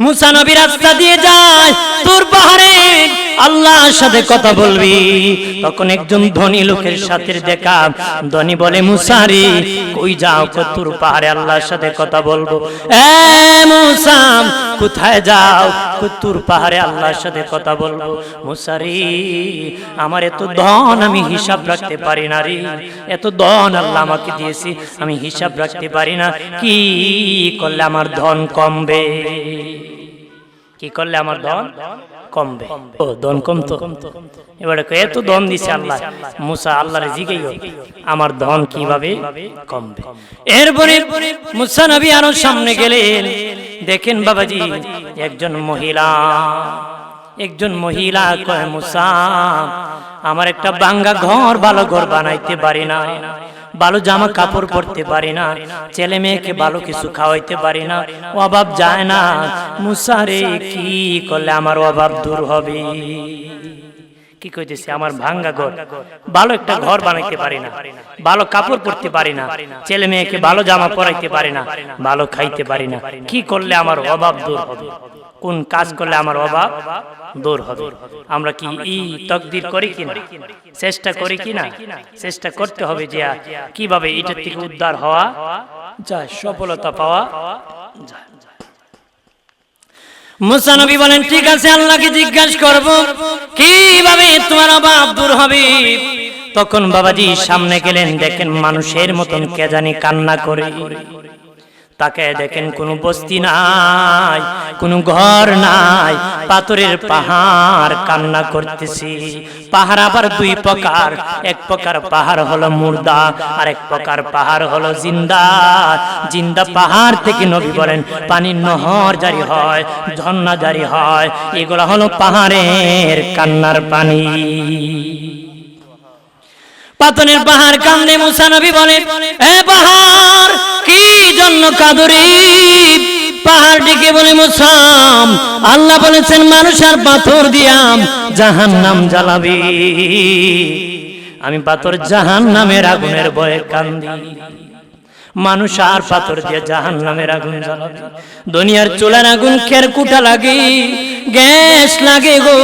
মুসা নবী রাস্তা দিয়ে যায় তোর পাহাড়ে আল্লাহর সাথে কথা বলবি। তখন একজন ধনী লোকের সাথে দেখা। ধনী বলে, মুসারি, কই যাও তোর পাহাড়ে আল্লাহর সাথে কথা বলব? এ কোথায় যাও? তোর পাহাড়ে আল্লাহর সাথে কথা বলব? মুসারি, আমার এত ধন আমি হিসাব রাখতে পারি না রে। এত ধন আল্লাহ আমাকে দিয়েছি, আমি হিসাব রাখতে পারি না। কি করলে আমার ধন কমবে? কি করলে আমার ধন? কমবে। ও ধন কমতো এবারে এত ধন দিছে আল্লাহ। মুসা আল্লাহর জিগেই আমার ধন কীভাবে কমবে? এরপরে মুসা নবী আরও সামনে গেলেন। দেখেন বাবাজি একজন মহিলা। একজন মহিলা কয় মুসা আমার একটা বাঙ্গা ঘর ভালো ঘর বানাইতে পারি না। ভালো জামা কাপড় পরতে পারি না ছেলে মেয়েকে ভালো কিছু খাওয়াইতে পারি না অভাব যায় না। মুসারে কি করলে আমার অভাব দূর হবে? কি কইতেছে? আমার ভাঙ্গা ঘর। ভালো একটা ঘর বানাইতে পারি না। ভালো কাপড় পরতে পারি না। ছেলে মেয়েকে ভালো জামা পরাইতে পারি না। ভালো খাইতে পারি না। কি করলে আমার অভাব দূর হবে? কোন কাজ করলে আমার অভাব দূর হবে? আমরা কি ই তকদির করি কিনা? চেষ্টা করি কিনা? চেষ্টা করতে হবে যে কীভাবে এটার থেকে উদ্ধার হওয়া যায় সফলতা পাওয়া যায়। মুসানবী বলেন, ঠিক আছে, আল্লাহকে জিজ্ঞাসা করব, কীভাবে তোমার অভাব দূর হবে? তখন বাবাজি সামনে গেলেন, দেখেন মানুষের মতন কে জানি কান্না করে। তাকে দেখেন কোনো বস্তি নাই কোনো ঘর নাই পাথরের পাহাড় কান্না করতেছি। পাহাড় আবার দুই প্রকার এক প্রকার পাহাড় হলো মুর্দা আর এক প্রকার পাহাড় হলো জিন্দা। জিন্দা। পাহাড় থেকে নবী বলেন পানির নহর জারি হয় ঝর্ণা জারি হয়। এগুলো হলো পাহাড়ের কান্নার পানি। পাতনের পাহাড় কান্দে মুসা নবী বলে, এ পাহাড় কি জন্য কাদরি? পাহাড় ডেকে বলে মুসাম আল্লাহ বলেছেন মানুষ আর পাথর দিয়াম জাহান নাম জ্বালাবি। আমি পাথর জাহান নামের আগুনের বয়ে কান্দি। মানুষ আর পাথর দিয়ে জাহান নামের আগুন জ্বালাবে। দুনিয়ার চুলার আগুন খের কুটা লাগে, গ্যাস লাগে গো।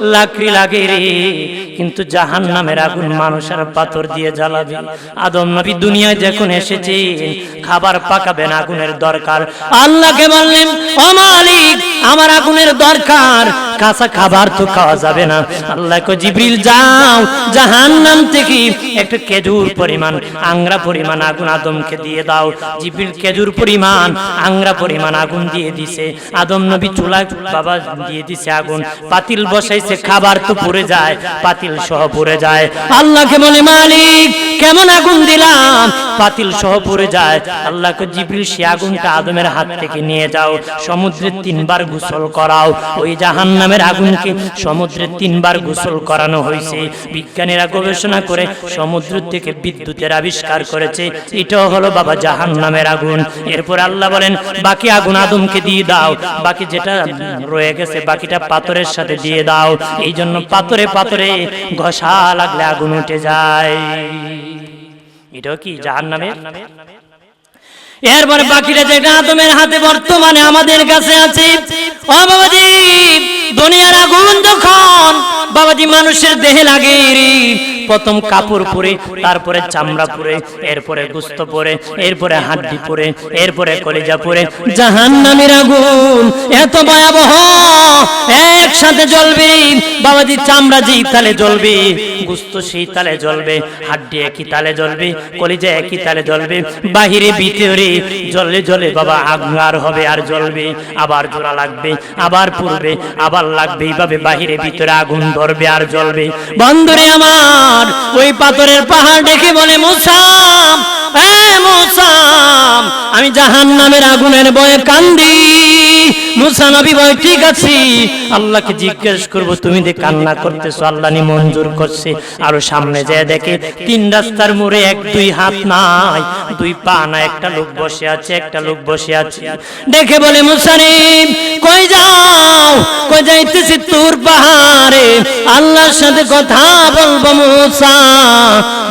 লাকড়ি লাগে রে। কিন্তু জাহান নামের আগুন মানুষ আর পাথর দিয়ে জ্বালাবে। আদম নবী দুনিয়ায় যখন এসেছে, খাবার পাকাবেন আগুনের দরকার। আল্লাহকে বললেন, ও মালিক, আমার আগুনের দরকার। কাঁচা খাবার তো খাওয়া যাবে না। আল্লাহ কো জিবরিল, যাও। জাহান নাম থেকে একটা খেজুর পরিমাণ, আংরা পরিমাণ আগুন আদমকে দিয়ে দাও। জিবরিল খেজুর পরিমাণ, আংরা পরিমাণ আগুন দিয়ে দিছে। আদম নবী চুলা বাবা দিয়ে দিছে আগুন। পাতিল বসাইছে খাবার তো পুড়ে যায়, পাতিল সহ পুড়ে যায়। আল্লাহকে বলে, মালিক, কেমন আগুন দিলাম? পাতিল সহ পুড়ে যায়। আল্লাহকে জিবরিল, সে আগুনটা আদমের হাত থেকে নিয়ে যাও, সমুদ্রে তিনবার গোসল করাও। ওই জাহান নামের আগুনকে সমুদ্রে তিনবার গোসল করানো হয়েছে। বিজ্ঞানীরা গবেষণা করে সমুদ্র থেকে বিদ্যুতের আবিষ্কার করেছে। এটাও হলো বাবা জাহান নামের আগুন। এরপর আল্লাহ বলেন, বাকি আগুন আদমকে দিয়ে দাও। বাকি যেটা রয়ে গেছে, বাকিটা পাথরের সাথে দিয়ে দাও। এই জন্য পাথরে পাথরে ঘষা লাগলে আগুন উঠে যায়। এটাও কি জাহান নামের এরপরে বাকিটা যেটা আদমের হাতে বর্তমানে আমাদের কাছে আছে ও বাবাজি দুনিয়ার আগুন যখন বাবাজি মানুষের দেহে লাগে প্রথম কাপড় পরে তারপরে চামড়া পরে এরপরে গুস্ত পরে এরপরে হাড্ডি পরে এরপরে কলিজা পরে। জাহান নামের আগুন এত ভয়াবহ। একসাথে জ্বলবে বাবাজি চামড়া যেই তালে জ্বলবে গুস্ত সেই তালে জ্বলবে হাড্ডি একই তালে জ্বলবে কলিজা একই তালে জ্বলবে বাহিরে ভিতরে জ্বলে জ্বলে বাবা আগুন আর হবে আর জ্বলবে আবার জোড়া লাগবে আবার পূর্বে আবার লাগবে এইভাবে বাহিরে ভিতরে আগুন ধরবে আর জ্বলবে। বন্ধুরে আমার ওই পাথরের পাহাড় দেখে বলে মুসাম আমি জাহান নামের আগুনের বয়ে কান্দি। মুসা নবী বয় ঠিক আছে, আল্লাহকে জিজ্ঞেস করব, তুমি যে কান্না করতেছো, আল্লাহ নি মঞ্জুর করছে। আরও সামনে যায় দেখে তিন রাস্তার মোড়ে এক, দুই হাত নাই, দুই পা না একটা লোক বসে আছে, একটা লোক বসে আছে। দেখে বলে মুসারিম কই কবে যাইতেছি তোর পাহাড়ে। আল্লাহর সাথে কথা বলব মুসা।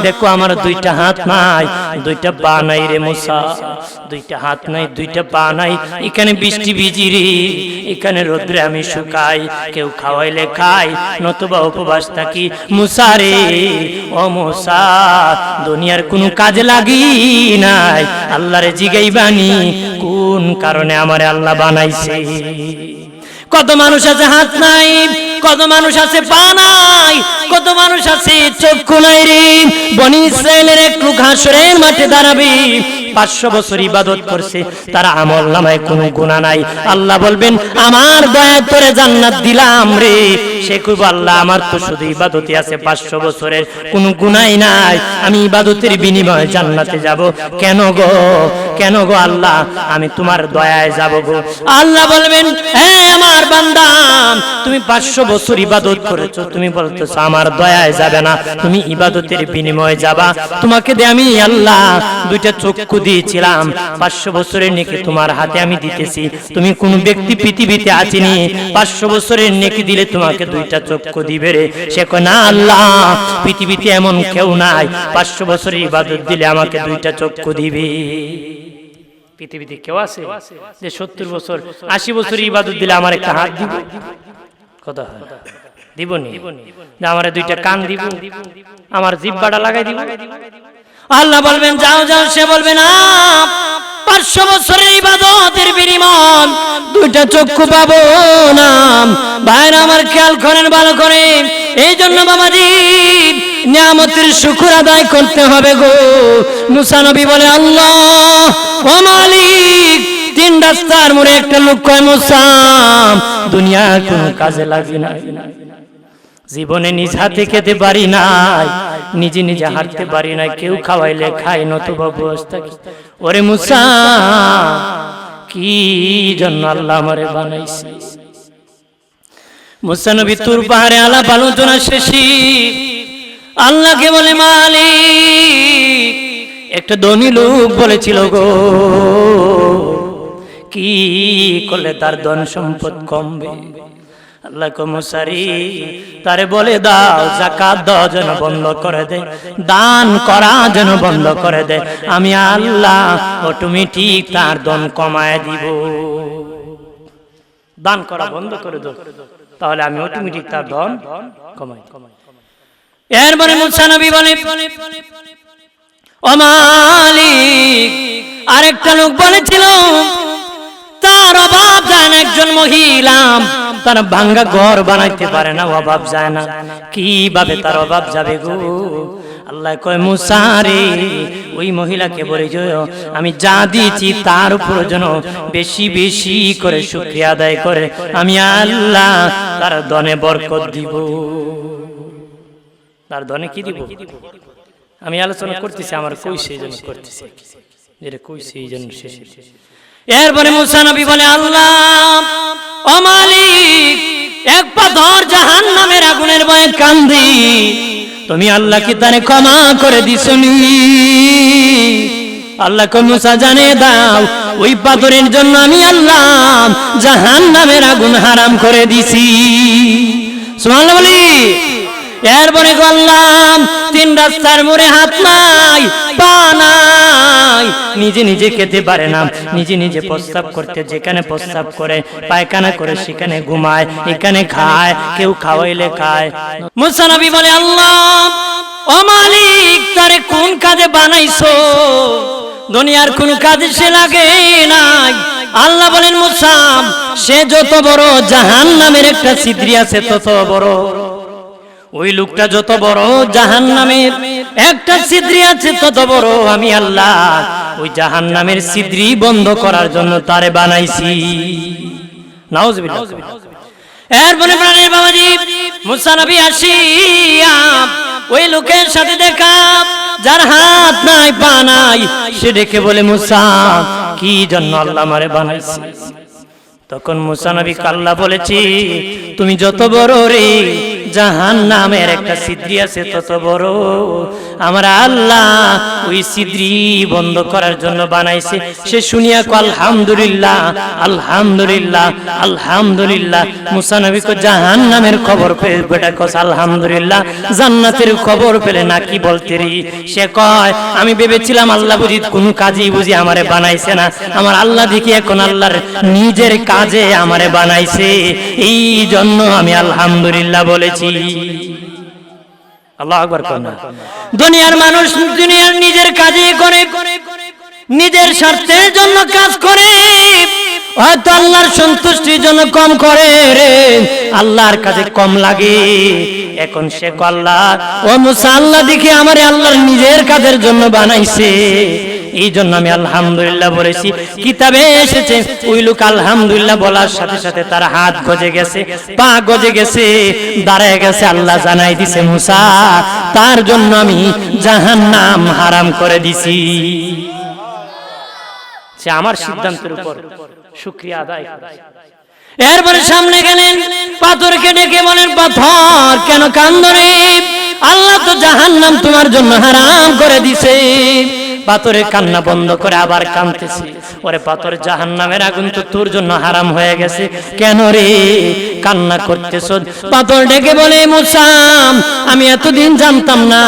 দেখো আমার দুইটা হাত নাই, দুইটা পা নাই রে মুসা। দুইটা হাত নাই, দুইটা পা নাই, এখানে বৃষ্টি ভিজি রে এখানে রোদ্রে আমি শুকাই, কেউ খাওয়াইলে খাই, নতুবা উপবাস থাকি। মুসা রে, ও মুসা, দুনিয়ার কোনো কাজে লাগি নাই। আল্লাহরে জিগাই বানি কোন কারণে আমারে আল্লাহ বানাইছে? কত মানুষ আছে হাত নাই, কত মানুষ আছে পা নাই, কত মানুষ আছে চোখ নাই রে। বনি ইসরায়েলের এক লোক হাসরের মাঠে দাঁড়াবে পাঁচশো বছর ইবাদত করছে, তারা আমল নামায় কোনো গুণা নাই। আল্লাহ বলবেন, আমার দয়া করে জান্নাত দিলাম রে। সে খুব আল্লাহ, আমার তো শুধু ইবাদতে আছে, পাঁচশো বছরের কোনো গুনাই নাই। আমি ইবাদতের বিনিময়ে জান্নাতে যাব। কেন গো? কেন গো আল্লাহ? আমি তোমার দয়ায় যাব গো। আল্লাহ বলবেন হ্যাঁ আমার বান্দা, তুমি পাঁচশো বছর ইবাদত করেছ। তুমি বলতেছো, আমার দয়ায় যাবে না। তুমি ইবাদতের বিনিময়ে যাবা। তোমাকে দে আমি আল্লাহ দুইটা চক্ষু দিয়েছিলাম। পাঁচশো বছরের নেকি তোমার হাতে আমি দিতেছি। তুমি কোন ব্যক্তি পৃথিবীতে আছিনি। পাঁচশো বছরের নেকি দিলে তোমাকে দুইটা চক্ষু দিবে রে। সে না আল্লাহ, পৃথিবীতে এমন কেউ নাই। পাঁচশো বছরের ইবাদত দিলে আমাকে দুইটা চক্ষু দিবে। পৃথিবীতে কেউ আছে যে সত্তর বছর, আশি বছর ইবাদত দিলে আমার একটা হাত দিব? কথা দিব নি যে আমার দুইটা কান দিব? আমার জিব্বাটা লাগাই দিব? আল্লাহ বলবেন, যাও যাও, সে বলবে, না, পাঁচশো বছরের ইবাদতের বিনিময় দুইটা চক্ষু পাবো না। ভাইরা আমার খেয়াল করেন, ভালো করে। এই জন্য বাবা বাবাজি, নিয়ামতের শুকুর আদায় করতে হবে গো। মুসা নবী বলে, আল্লাহ, ও মালিক, তিন রাস্তার মোড়ে একটা লোক কয় মুসাম দুনিয়া কোনো কাজে লাগে না জীবনে নিজ হাতে খেতে পারি নাই। নিজে নিজে হাঁটতে পারি না কেউ খাওয়াইলে খাই নতুবা বস থাকি ওরে মুসা কি জন্য আল্লাহ আমারে বানাইছে? মুসা নবী তুর পাহাড়ে আলাপ আলোচনা শেষে আল্লাহকে বলে মালিক একটা ধনী লোক বলেছিল গো কি করলে তার ধন সম্পদ কমবে? আল্লাহ কমসারি তারে বলে দাও জাকাত দেওয়া যেন বন্ধ করে দে, দান করা যেন বন্ধ করে দে, আমি আল্লাহ তার ধন কমায় দিব। দান করা বন্ধ করে দাও, তাহলে আমি অটোমেটিক তার কমাই এরপরে বলে আরেকটা লোক বলেছিল, তার অভাব যায় না একজন মহিলা তার ভাঙ্গা ঘর বানাইতে পারে না, অভাব যায় না। কীভাবে তার অভাব যাবে গো? আল্লাহ কয় মুসারে ওই মহিলাকে বলে আমি যা দিয়েছি তার উপর যেন বেশি বেশি করে শুক্রিয়া আদায় করে, আমি আল্লাহ তার দনে বরকত দিব। তার দনে কি দিব? আমি আলোচনা করতেছি, আমার কই সেই জন্য করতেছি। যেটা কই সেই জন্য শেষ। এরপরে মুসা নবী বলে, আল্লাহ ও মালিক, এক পাথর জাহান নামের আগুনের ভয়ে কান্দি। তুমি আল্লাহ কি তারে ক্ষমা করে দিছনি আল্লাহকে মুসা জানে দাও, ওই পাথরের জন্য আমি আল্লাহ জাহান নামের আগুন হারাম করে দিছি। সুবহানাল্লাহ বলি, এরপরে বললাম তিন রাস্তার মোড়ে হাত নাই, পা নাই। নিজে নিজে খেতে পারে না। নিজে নিজে প্রস্তাব করতে, যেখানে প্রস্তাব করে, পায়খানা করে, সেখানে ঘুমায়, এখানে খায়, কেউ খাওয়াইলে খায়। বলে, আল্লাহ, ও মালিক কোন কাজে বানাইছো? দুনিয়ার কোন কাজে সে লাগে নাই। আল্লাহ বলেন মুসাম সে যত বড় জাহান নামের একটা সিদ্রি আছে, তত বড়। ওই লোকটা যত বড় জাহান নামের একটা সিদ্রি আছে, তত বড় আমি আল্লাহ। ওই জাহান নামের সিদ্রি বন্ধ করার জন্য তারে বানাইছি। এরপরে প্রাণের বাবাজি, মুসা নবী আসিয়া ওই লোকের সাথে দেখা, যার হাত নাই, পা নাই, সে ডেকে বলে, মুসা, কি জন্য আল্লাহ আমারে বানাইছে তখন মুসা নবী কাল্লা বলেছি, তুমি যত বড় রে জাহান নামের একটা সিদ্রি আছে তত বড়। আমার আল্লাহ ওই সিদ্রি বন্ধ করার জন্য বানাইছে। সে শুনিয়া কো আলহামদুলিল্লাহ আলহামদুলিল্লাহ আলহামদুলিল্লাহ। মুসা নবী কো জাহান নামের খবর পেয়ে বেটা কস, আলহামদুলিল্লাহ। জান্নাতের খবর পেলে নাকি বলতে রি? সে কয়, আমি ভেবেছিলাম আল্লাহ বুঝি কোনো কাজই বুঝি আমারে বানাইছে না। আমার আল্লাহ দেখি এখন আল্লাহর নিজের কাজে আমারে বানাইছে। এই জন্য আমি আলহামদুলিল্লাহ বলেছি। আল্লাহ আকবার কোন দুনিয়ার মানুষ দুনিয়ার নিজের কাজে করে নিজের স্বার্থের জন্য কাজ করে। হয়তো আল্লাহর সন্তুষ্টির জন্য কম করে রে। আল্লাহর কাজে কম লাগে। এখন সে কল্লা ও মুসা আল্লাহ দেখি আমারে আল্লাহর নিজের কাজের জন্য বানাইছে। এই জন্য আমি আলহামদুলিল্লাহ বলেছি, কিতাবে এসেছে, ওই আলহামদুলিল্লাহ বলার সাথে সাথে তার হাত গজে গেছে, পা গজে গেছে, দাঁড়ায় গেছে, আল্লাহ জানাই দিছে মুসা, তার জন্য আমি জাহান্নাম হারাম করে দিছি। আমার সিদ্ধান্তের উপর শুক্রিয়া আদায়। এরপরে সামনে গেলেন, পাথরকে ডেকে বলেন, পাথর, কেন কান্দরে আল্লাহ তো জাহান্নাম তোমার জন্য হারাম করে দিছে। পাথরের কান্না বন্ধ করে আবার কাঁদতেছে। ওরে পাথর জাহান্নামের আগুন তো তোর জন্য হারাম হয়ে গেছে। কেন রে কান্না করতেছ? পাথর ডেকে বলে, মুসাম, আমি এতদিন জানতাম না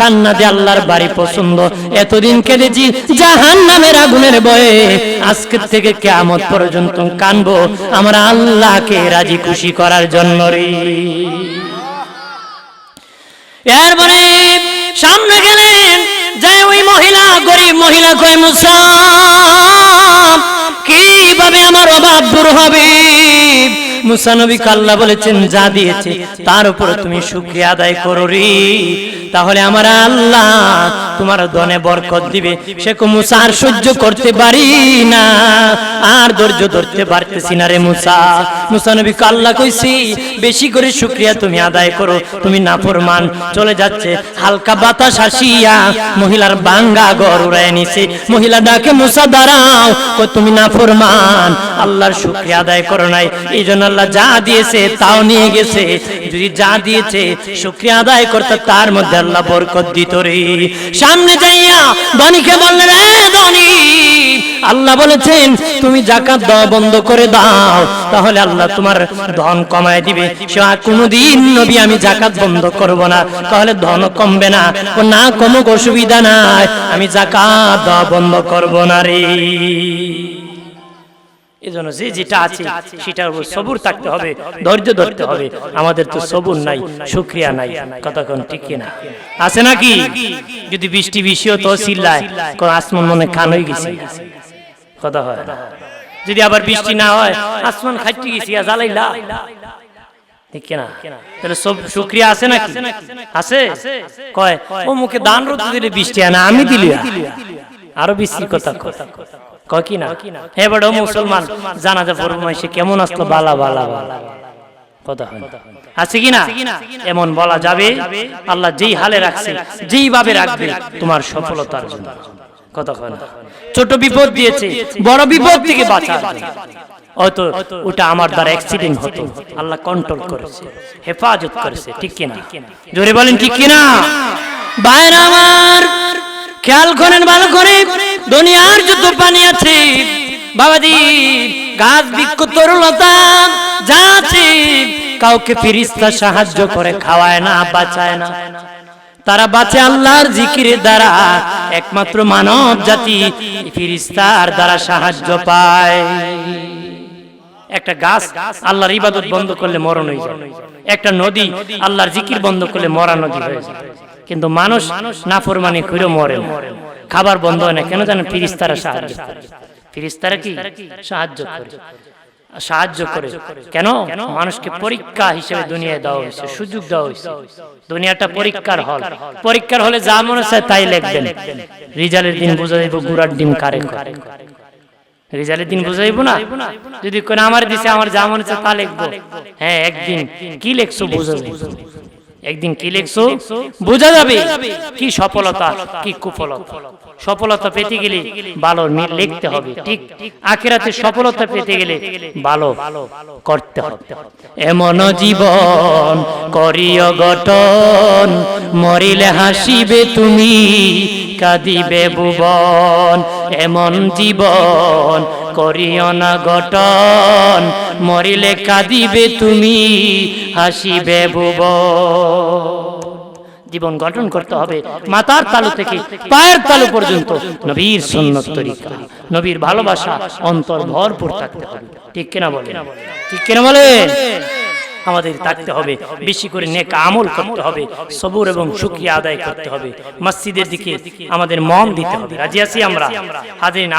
কান্না দিয়ে আল্লাহর বাড়ি পছন্দ। এতদিন কেঁদেছি জাহান নামের আগুনের বয়ে। আজকের থেকে কেমত পর্যন্ত কানবো আমার আল্লাহকে রাজি খুশি করার জন্য রে। এরপরে সামনে গেলেন যাই ওই মহিলা গরিব মহিলা কয় মুসা কীভাবে আমার অভাব দূর হবে? মুসানবী কাল্লা বলেছেন, যা দিয়েছে, তার উপর তুমি শুক্রিয়া আদায় করো রে তাহলে আমার আল্লাহ তোমার দনে বরকত দিবে। সে মুসা আর সহ্য করতে পারি না, আর ধৈর্য ধরতে পারতেছি না রে মুসা। মুসা নবী আল্লাহ কইছি, বেশি করে শুক্রিয়া তুমি আদায় করো, তুমি নাফরমান। চলে যাচ্ছে, হালকা বাতাস আসিয়া মহিলার বাঙ্গা ঘর উড়ায় নিছে। মহিলা ডাকে, মুসা, দাঁড়াও। কো, তুমি নাফরমান, আল্লাহর শুক্রিয়া আদায় করো নাই। এই জন্য আল্লাহ যা দিয়েছে তাও নিয়ে গেছে। যদি যা দিয়েছে, শুক্রিয়া আদায় করতে তার মধ্যে আল্লাহ বরকত দিত রে। সামনে যাইয়া ধনীকে বললেন ধনী আল্লাহ বলেছেন, তুমি জাকাত দেওয়া বন্ধ করে দাও। তাহলে আল্লাহ তোমার ধন কমায় দিবে। সে কোনোদিন নবী, আমি জাকাত বন্ধ করব না। তাহলে ধন কমবে না। ও না কমুক, অসুবিধা নাই। আমি জাকাত দেওয়া বন্ধ করব না রে। এজন্য যে যেটা আছে সেটার উপর সবুর থাকতে হবে ধৈর্য ধরতে হবে। আমাদের তো সবুর নাই শুক্রিয়া নাই কতক্ষণ ঠিক না? আছে নাকি? যদি বৃষ্টি বেশি হতো চিল্লায় কোন আসমান মনে খান হয়ে গেছে। কথা হয় যদি আবার বৃষ্টি না হয় আসমান খাইতে গেছি জ্বালাইলা ঠিক না? তাহলে সব শুক্রিয়া আছে নাকি? আছে কয়? ও মুখে দান রত দিলে বৃষ্টি আনা আমি দিলি আরও বেশি কথা কথা কয় কি না? হে বড় মুসলমান জানাজা পড়ব কেমন আসলো বালা বালা বালা কথা হয় আছে কি না? এমন বলা যাবে আল্লাহ যেই হালে রাখছে যেই রাখবে তোমার সফলতার জন্য। না। ছোট বিপদ দিয়েছে বড় বিপদ থেকে জন্য। হয়তো ওটা আমার দ্বারা অ্যাক্সিডেন্ট হতো আল্লাহ কন্ট্রোল করেছে হেফাজত করেছে ঠিক কিনা? জোরে বলেন ঠিক কিনা? বাইরে আমার খেয়াল করেন ভালো করে। দুনিয়ার যত পানি আছে। বাবাজি গাছ বৃক্ষ তরুলতা যা আছে, কাউকে ফিরিস্তা সাহায্য করে, খাওয়ায় না, বাঁচায় না। তারা বাঁচে আল্লাহর জিকিরের দ্বারা, একমাত্র মানব জাতি ফিরিস্তার দ্বারা সাহায্য পায়। একটা গাছ আল্লাহর ইবাদত বন্ধ করলে মরণ হয়ে যায়। একটা নদী আল্লাহর জিকির বন্ধ করলে মরা নদী হয়ে যায়। কিন্তু মানুষ নাফরমানি করে মরে না। খাবার বন্ধ হয় না। কেন জানেন? ফিরিস্তারা সাহায্য করে। ফিরিস্তারা কি? সাহায্য করে। সাহায্য করে। কেন? মানুষকে পরীক্ষা হিসেবে দুনিয়ায় দেওয়া হয়েছে। সুযোগ দেওয়া হয়েছে। দুনিয়াটা পরীক্ষার হল। পরীক্ষার হলে। যা মনে চায় তাই লিখবেন। রিজাল্টের দিন বোঝা যাইব গুড়ার ডিম কারে করে। রেজাল্টের দিন বুঝাইবো না? যদি কোন আমার দিছে আমার যা মনে হচ্ছে তা লিখব। হ্যাঁ একদিন। কি লিখছো বুঝাবো? একদিন কি লিখছো? বোঝা যাবে কি সফলতা কি কুফলতা সফলতা পেতে গেলে ভালো লিখতে হবে ঠিক? আখেরাতে সফলতা পেতে গেলে ভালো করতে হবে। এমন জীবন করিও গঠন মরিলে হাসিবে তুমি কাঁদিবে ভুবন। এমন জীবন করিও না গঠন। মরিলে কাঁদিবে তুমি, হাসিবে ভুবন। জীবন গঠন করতে হবে মাথার তালু থেকে, পায়ের তালু পর্যন্ত, নবীর সুন্নত তরিকা। নবীর ভালোবাসা অন্তর ভরপুর থাকতে হবে। ঠিক কিনা বলে ঠিক কিনা বলে আমাদের থাকতে হবে। বেশি করে নেক আমল করতে হবে, সবুর এবং সুখী আদায় করতে হবে। মসজিদের দিকে আমাদের মন দিতে হবে। রাজি আছি আমরা? হাজির